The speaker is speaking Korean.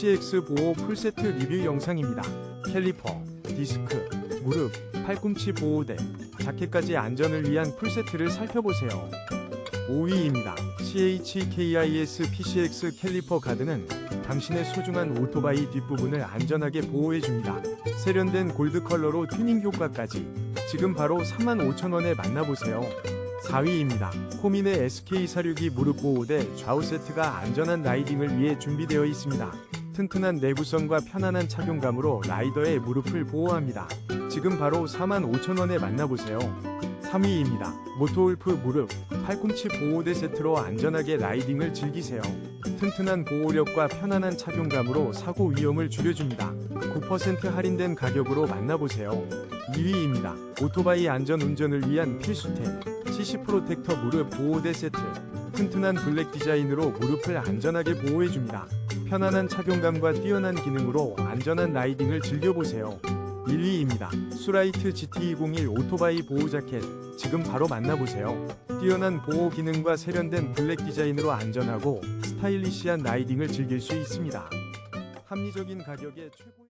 PCX 보호 풀세트 리뷰 영상입니다. 캘리퍼, 디스크, 무릎, 팔꿈치 보호대, 자켓까지 안전을 위한 풀세트를 살펴보세요. 5위입니다. CHKIS PCX 캘리퍼 가드는 당신의 소중한 오토바이 뒷부분을 안전하게 보호해줍니다. 세련된 골드 컬러로 튜닝 효과까지 지금 바로 35,000원에 만나보세요. 4위입니다. 코민의 SK462 무릎 보호대 좌우 세트가 안전한 라이딩을 위해 준비되어 있습니다. 튼튼한 내구성과 편안한 착용감으로 라이더의 무릎을 보호합니다. 지금 바로 45,000원에 만나보세요. 3위입니다. 모토울프 무릎, 팔꿈치 보호대 세트로 안전하게 라이딩을 즐기세요. 튼튼한 보호력과 편안한 착용감으로 사고 위험을 줄여줍니다. 9% 할인된 가격으로 만나보세요. 2위입니다. 오토바이 안전 운전을 위한 필수템, CC 프로텍터 무릎 보호대 세트. 튼튼한 블랙 디자인으로 무릎을 안전하게 보호해줍니다. 편안한 착용감과 뛰어난 기능으로 안전한 라이딩을 즐겨보세요. 1위입니다. 수라이트 GT201 오토바이 보호 자켓. 지금 바로 만나보세요. 뛰어난 보호 기능과 세련된 블랙 디자인으로 안전하고 스타일리시한 라이딩을 즐길 수 있습니다. 합리적인 가격에 최고